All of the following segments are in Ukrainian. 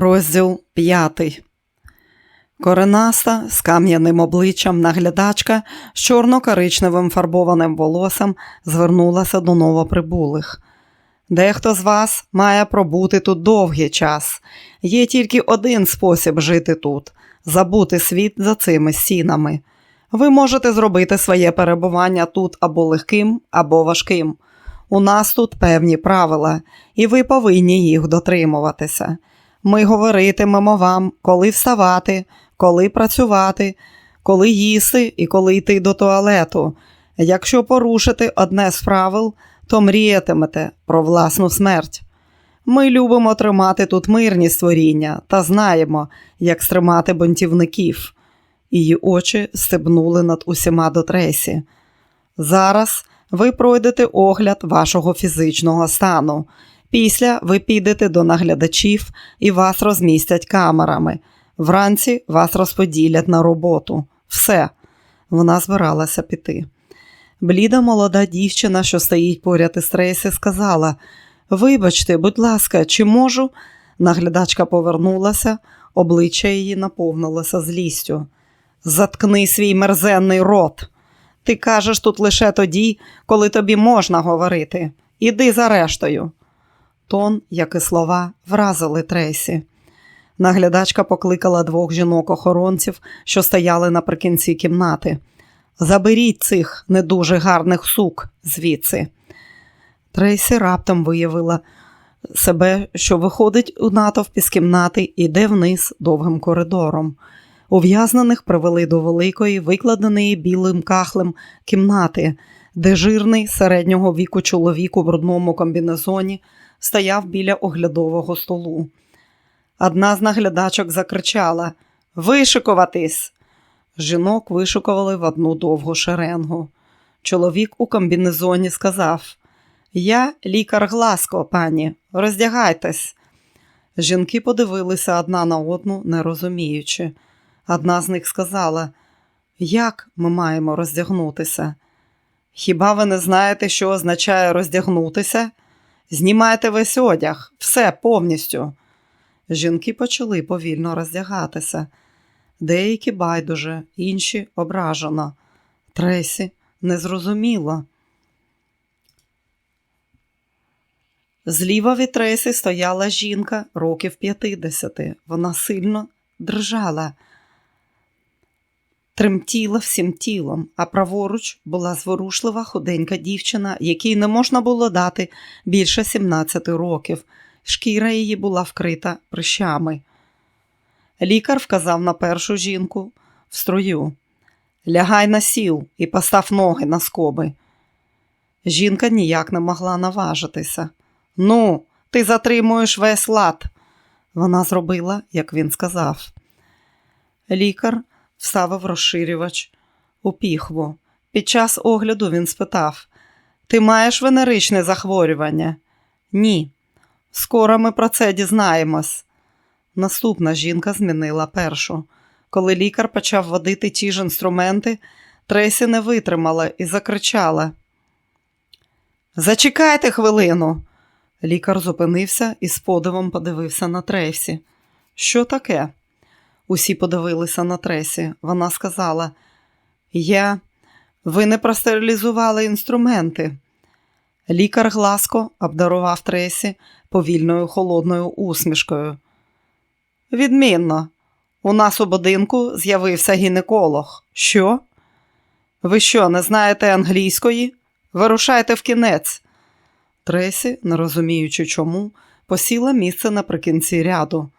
Розділ п'ятий. Коренаста з кам'яним обличчям наглядачка з чорно-коричневим фарбованим волоссям звернулася до новоприбулих. Дехто з вас має пробути тут довгий час. Є тільки один спосіб жити тут забути світ за цими стінами. Ви можете зробити своє перебування тут або легким, або важким. У нас тут певні правила, і ви повинні їх дотримуватися. Ми говоритимемо вам, коли вставати, коли працювати, коли їсти і коли йти до туалету. Якщо порушити одне з правил, то мріятимете про власну смерть. Ми любимо тримати тут мирні створіння та знаємо, як стримати бунтівників. Її очі стебнули над усіма до тресі. Зараз ви пройдете огляд вашого фізичного стану. Після ви підете до наглядачів і вас розмістять камерами. Вранці вас розподілять на роботу. Все. Вона збиралася піти. Бліда молода дівчина, що стоїть поряд із Трейсі, сказала: Вибачте, будь ласка, чи можу? Наглядачка повернулася, обличчя її наповнилося злістю. Заткни свій мерзенний рот. Ти кажеш тут лише тоді, коли тобі можна говорити. Іди за рештою. Тон, як і слова, вразили Трейсі. Наглядачка покликала двох жінок-охоронців, що стояли наприкінці кімнати. Заберіть цих не дуже гарних сук звідси. Трейсі раптом виявила себе, що виходить у натовпі з кімнати і йде вниз довгим коридором. Ув'язнених привели до великої, викладеної білим кахлем кімнати, де жирний середнього віку чоловік у брудному комбінезоні стояв біля оглядового столу. Одна з наглядачок закричала Вишикуватись. Жінок вишикували в одну довгу шеренгу. Чоловік у комбінезоні сказав Я лікар Гласко, пані, роздягайтесь. Жінки подивилися одна на одну, не розуміючи. Одна з них сказала, Як ми маємо роздягнутися? Хіба ви не знаєте, що означає роздягнутися? Знімайте весь одяг, все повністю. Жінки почали повільно роздягатися. Деякі байдуже, інші ображено. Тресі незрозуміло. Зліва від Тресі стояла жінка років 50. Вона сильно дрижала, тремтіла всім тілом, а праворуч була зворушлива худенька дівчина, якій не можна було дати більше 17 років. Шкіра її була вкрита прищами. Лікар вказав на першу жінку в строю. Лягай на сіл і постав ноги на скоби. Жінка ніяк не могла наважитися. Ну, ти затримуєш весь лад. Вона зробила, як він сказав. Лікар вставив розширювач у піхву. Під час огляду він спитав: Ти маєш венеричне захворювання? Ні. Скоро ми про це дізнаємось. Наступна жінка змінила першу. Коли лікар почав водити ті ж інструменти, Тресі не витримала і закричала. Зачекайте хвилину. Лікар зупинився і з подивом подивився на Тресі. Що таке? Усі подивилися на Тресі. Вона сказала: Я, ви не простерилізували інструменти. Лікар гласко обдарував Тресі повільною холодною усмішкою. Відмінно, у нас у будинку з'явився гінеколог. Що? Ви що, не знаєте англійської? Вирушайте в кінець. Тресі, не розуміючи чому, посіла місце наприкінці ряду.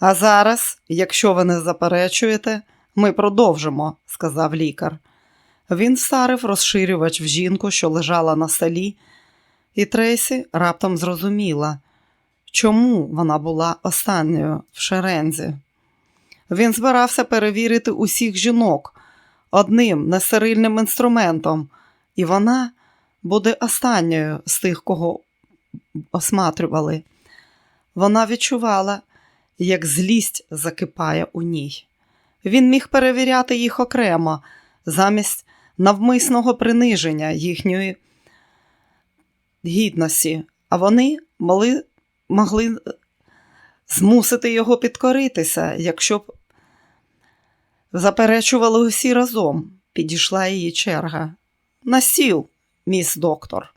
А зараз, якщо ви не заперечуєте, ми продовжимо, сказав лікар. Він вставив розширювач в жінку, що лежала на столі, і Тресі раптом зрозуміла, чому вона була останньою в шерензі. Він збирався перевірити усіх жінок одним нестерильним інструментом, і вона буде останньою з тих, кого осматрювали. Вона відчувала, як злість закипає у ній. Він міг перевіряти їх окремо, замість навмисного приниження їхньої гідності, а вони могли, могли змусити його підкоритися, якщо б заперечували усі разом. Підійшла її черга. На сіл, міс доктор.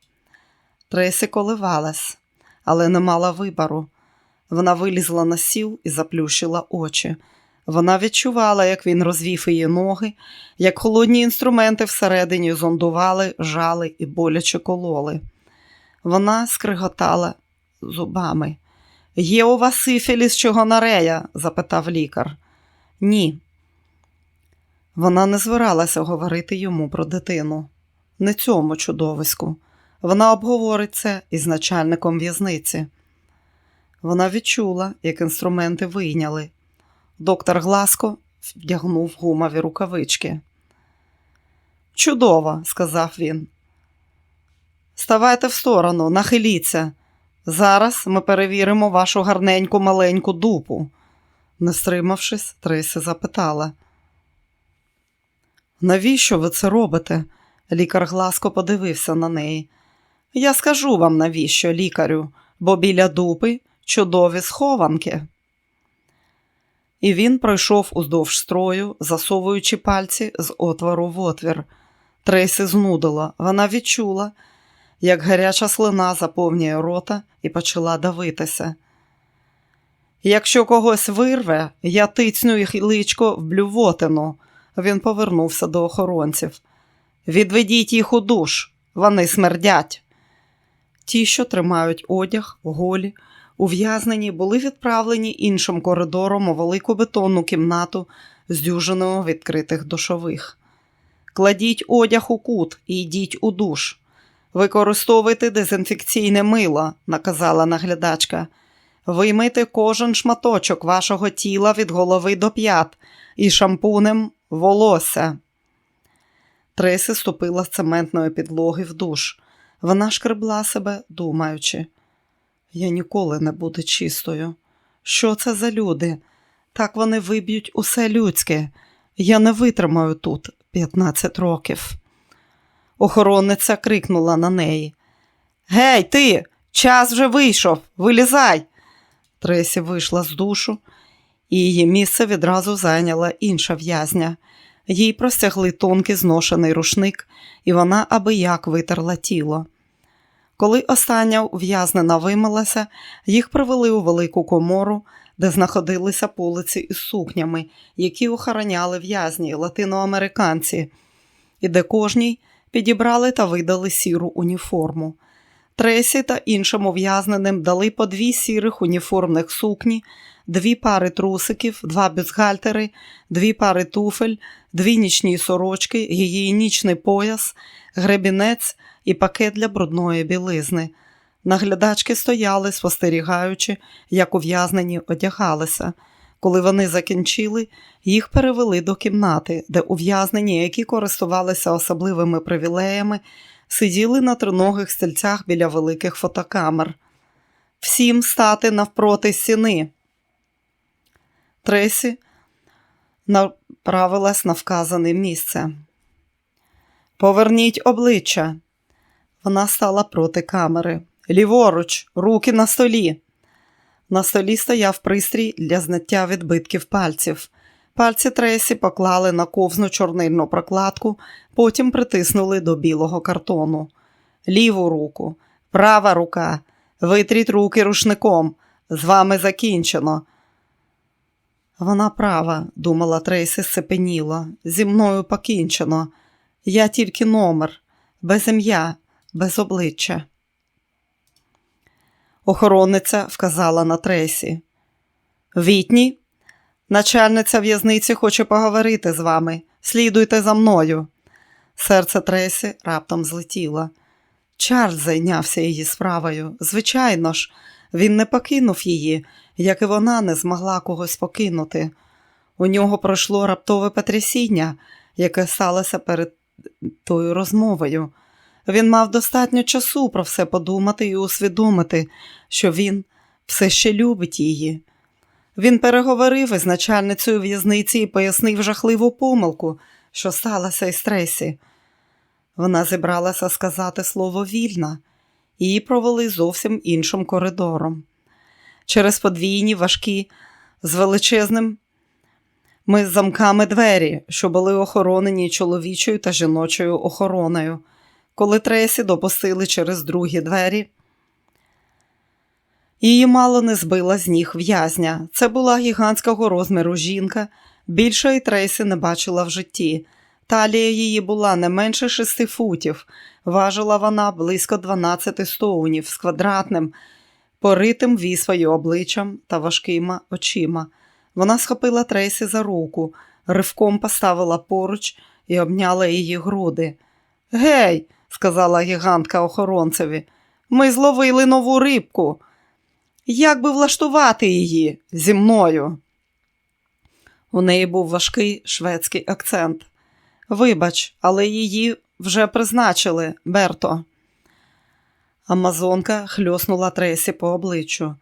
Тресі коливалась, але не мала вибору. Вона вилізла на сіл і заплющила очі. Вона відчувала, як він розвів її ноги, як холодні інструменти всередині зондували, жали і боляче кололи. Вона скриготала зубами. Є у вас сифіліс чи гонорея? запитав лікар. Ні. Вона не збиралася говорити йому про дитину. Не цьому чудовиську. Вона обговорить це із начальником в'язниці. Вона відчула, як інструменти вийняли. Доктор Гласко вдягнув гумові рукавички. Чудово, сказав він. Ставайте в сторону, нахиліться. Зараз ми перевіримо вашу гарненьку маленьку дупу. Не стримавшись, Трейсі запитала. Навіщо ви це робите? Лікар гласко подивився на неї. Я скажу вам, навіщо, лікарю, бо біля дупи чудові схованки. І він пройшов уздовж строю, засовуючи пальці з отвору в отвір. Трейсі знудила. Вона відчула, як гаряча слина заповнює рота і почала давитися. Якщо когось вирве, я тицню їх личко в блювотину. Він повернувся до охоронців. Відведіть їх у душ, вони смердять. Ті, що тримають одяг, голі, ув'язнені, були відправлені іншим коридором у велику бетонну кімнату з дюжиною відкритих душових. Кладіть одяг у кут і йдіть у душ. Використовуйте дезінфекційне мило, наказала наглядачка. Виймите кожен шматочок вашого тіла від голови до п'ят і шампунем волосся. Тресі ступила з цементної підлоги в душ. Вона шкребла себе, думаючи. Я ніколи не буду чистою. Що це за люди? Так вони виб'ють усе людське. Я не витримаю тут 15 років. Охоронниця крикнула на неї. Гей, ти! Час вже вийшов, вилізай. Тресі вийшла з душу, і її місце відразу зайняла інша в'язня. Їй простягли тонкий зношений рушник, і вона аби як витерла тіло. Коли остання ув'язнена вимилася, їх привели у велику комору, де знаходилися полиці із сукнями, які охороняли в'язні латиноамериканці, і де кожній підібрали та видали сіру уніформу. Тресі та іншим ув'язненим дали по дві сірих уніформних сукні, дві пари трусиків, два бюстгальтери, дві пари туфель, дві нічні сорочки, гігієнічний пояс, гребінець і пакет для брудної білизни. Наглядачки стояли, спостерігаючи, як ув'язнені одягалися. Коли вони закінчили, їх перевели до кімнати, де ув'язнені, які користувалися особливими привілеями, сиділи на триногих стільцях біля великих фотокамер. Всім стати навпроти стіни. Тресі направилась на вказане місце. Поверніть обличчя. Вона стала проти камери. Ліворуч, руки на столі. На столі стояв пристрій для зняття відбитків пальців. Пальці Тресі поклали на ковзну чорнильну прокладку, потім притиснули до білого картону. Ліву руку, права рука. Витріть руки рушником. З вами закінчено. Вона права, думала Трейсі сцепеніла. Зі мною покінчено. Я тільки номер, без ім'я, без обличчя. Охоронниця вказала на Трейсі. Вітні, начальниця в'язниці хоче поговорити з вами. Слідуйте за мною. Серце Тресі раптом злетіло. Чарльз зайнявся її справою. Звичайно ж, він не покинув її, як і вона не змогла когось покинути. У нього пройшло раптове потрясіння, яке сталося перед тою розмовою. Він мав достатньо часу про все подумати і усвідомити, що він все ще любить її. Він переговорив із начальницею в'язниці і пояснив жахливу помилку, що сталося із Тресі. Вона зібралася сказати слово вільна, її провели зовсім іншим коридором. через подвійні важкі з величезним ми з замками двері, що були охоронені чоловічою та жіночою охороною. Коли Тресі допустили через другі двері, її мало не збила з ніг в'язня. Це була гігантського розміру жінка, більшої Тресі не бачила в житті. Талія її була не менше шести футів. Важила вона близько 12 стоунів з квадратним, поритим віспою обличчям та важкими очима. Вона схопила Трейсі за руку, ривком поставила поруч і обняла її груди. Гей, сказала гігантка охоронцеві, ми зловили нову рибку. Як би влаштувати її зі мною? У неї був важкий шведський акцент. Вибач, але її вже призначили, Берто. Амазонка хльоснула Тресі по обличчю.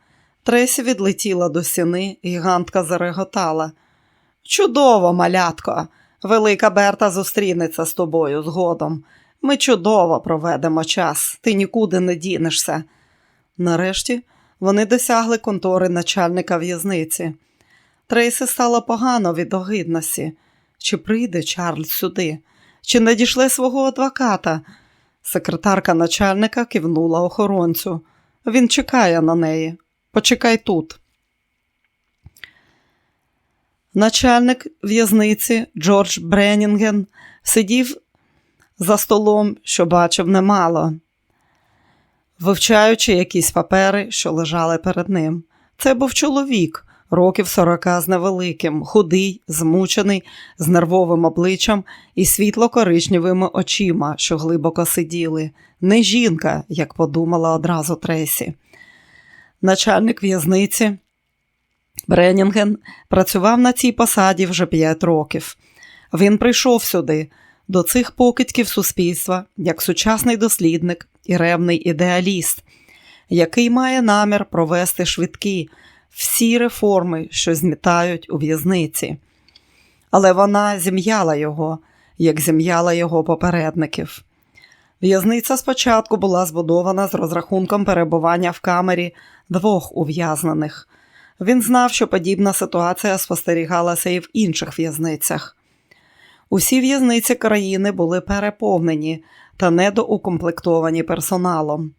Тресі відлетіла до стіни, гігантка зареготала. Чудово, малятко! Велика Берта зустрінеться з тобою згодом. Ми чудово проведемо час, ти нікуди не дінешся. Нарешті вони досягли контори начальника в'язниці. Трейсі стало погано від огидності. Чи прийде Чарльз сюди? Чи надійшле свого адвоката? Секретарка начальника кивнула охоронцю. Він чекає на неї. Почекай тут. Начальник в'язниці Джордж Бреннінген сидів за столом, що бачив немало, вивчаючи якісь папери, що лежали перед ним. Це був чоловік, років сорока з невеликим, худий, змучений, з нервовим обличчям і світло-коричневими очима, що глибоко сиділи. Не жінка, як подумала одразу Тресі. Начальник в'язниці Бреннінген працював на цій посаді вже п'ять років. Він прийшов сюди, до цих покидьків суспільства, як сучасний дослідник і ревний ідеаліст, який має намір провести швидкі всі реформи, що змітають у в'язниці. Але вона зім'яла його, як зім'яла його попередників. В'язниця спочатку була збудована з розрахунком перебування в камері двох ув'язнених. Він знав, що подібна ситуація спостерігалася і в інших в'язницях. Усі в'язниці країни були переповнені та недоукомплектовані персоналом.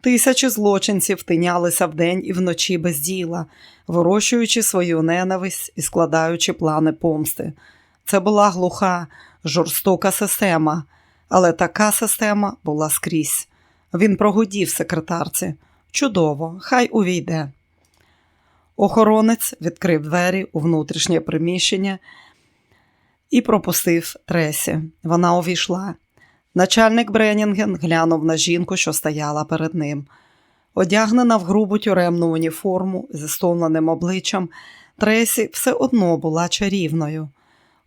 Тисячі злочинців тинялися вдень і вночі без діла, вирощуючи свою ненависть і складаючи плани помсти. Це була глуха, жорстока система, але така система була скрізь. Він прогудів секретарці. Чудово, хай увійде. Охоронець відкрив двері у внутрішнє приміщення і пропустив Тресі. Вона увійшла. Начальник Бреннінген глянув на жінку, що стояла перед ним. Одягнена в грубу тюремну уніформу зі стомленим обличчям, Тресі все одно була чарівною.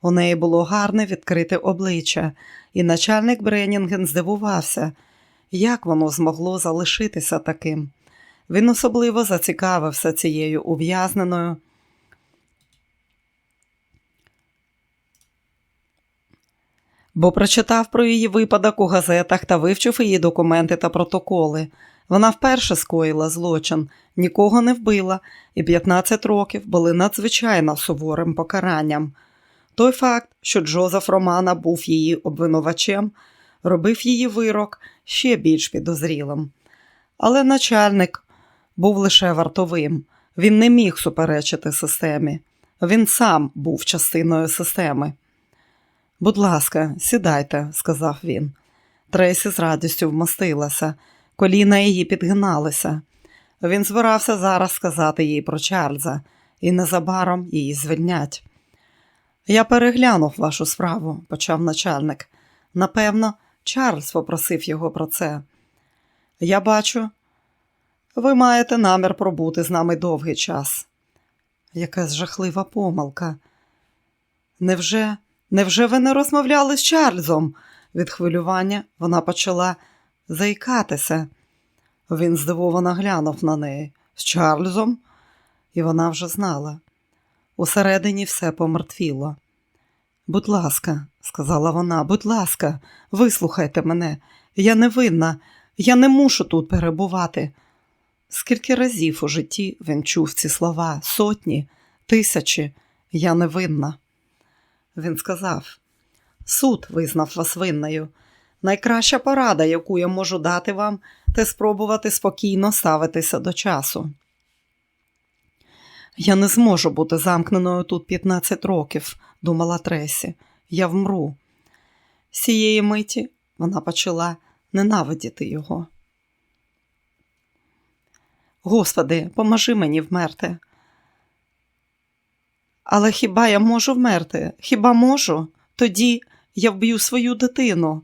У неї було гарне відкрите обличчя, і начальник Бреннінген здивувався, як воно змогло залишитися таким. Він особливо зацікавився цією ув'язненою. Бо прочитав про її випадок у газетах та вивчив її документи та протоколи. Вона вперше скоїла злочин, нікого не вбила, і 15 років були надзвичайно суворим покаранням. Той факт, що Джозеф Романа був її обвинувачем, робив її вирок ще більш підозрілим. Але начальник був лише вартовим. Він не міг суперечити системі. Він сам був частиною системи. Будь ласка, сідайте, сказав він. Трейсі з радістю вмостилася, коліна її підгиналися. Він збирався зараз сказати їй про Чарльза, і незабаром її звільнять. Я переглянув вашу справу, почав начальник. Напевно, Чарльз попросив його про це. Я бачу, ви маєте намір пробути з нами довгий час. Якась жахлива помилка. Невже, невже ви не розмовляли з Чарльзом? Від хвилювання вона почала заїкатися. Він здивовано глянув на неї. З Чарльзом? І вона вже знала. Усередині все помертвіло. Будь ласка, сказала вона, будь ласка, вислухайте мене. Я не винна, я не мушу тут перебувати. Скільки разів у житті він чув ці слова? Сотні, тисячі, я невинна. Він сказав: Суд визнав вас винною. Найкраща порада, яку я можу дати вам, це спробувати спокійно ставитися до часу. Я не зможу бути замкненою тут 15 років, думала Тресі. Я вмру. З цієї миті вона почала ненавидіти його. Господи, поможи мені вмерти. Але хіба я можу вмерти? Хіба можу? Тоді я вб'ю свою дитину.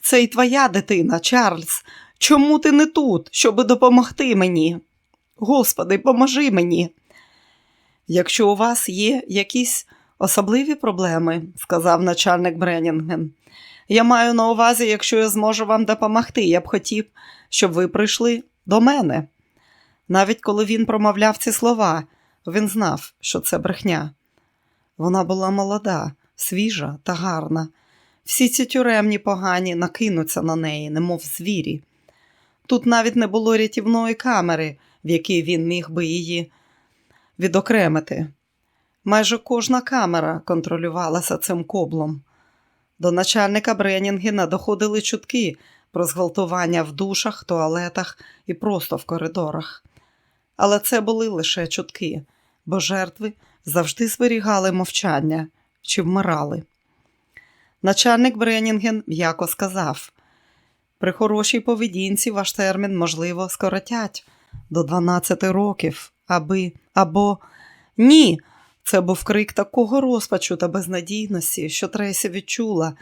Це й твоя дитина, Чарльз. Чому ти не тут, щоби допомогти мені? Господи, поможи мені. Якщо у вас є якісь особливі проблеми, сказав начальник Бреннінген, я маю на увазі, якщо я зможу вам допомогти, я б хотів, щоб ви прийшли до мене. Навіть коли він промовляв ці слова, він знав, що це брехня. Вона була молода, свіжа та гарна. Всі ці тюремні погані накинуться на неї, немов звірі. Тут навіть не було рятівної камери, в якій він міг би її відокремити. Майже кожна камера контролювалася цим коблом. До начальника Бренінгена доходили чутки про зґвалтування в душах, туалетах і просто в коридорах. Але це були лише чутки, бо жертви завжди зберігали мовчання чи вмирали. Начальник Бренінген м'яко сказав: при хорошій поведінці ваш термін, можливо, скоротять до 12 років, аби або ні. Це був крик такого розпачу та безнадійності, що Тресі відчула,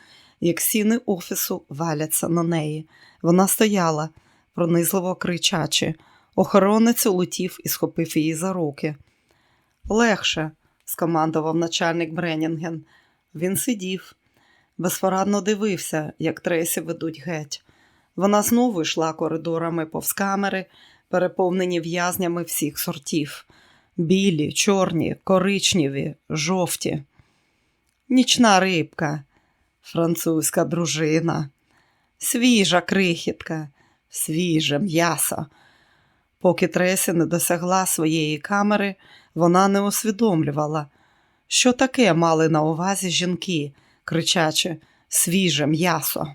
як сіни офісу валяться на неї. Вона стояла, пронизливо кричачи. Охоронець улетів і схопив її за руки. Легше, скомандував начальник Бреннінген. Він сидів, безпорадно дивився, як Тресі ведуть геть. Вона знову йшла коридорами повз камери, переповнені в'язнями всіх сортів білі, чорні, коричневі, жовті. Нічна рибка, французька дружина, свіжа крихітка, свіже м'ясо. Поки Тресі не досягла своєї камери, вона не усвідомлювала, що таке мали на увазі жінки, кричачи свіже м'ясо.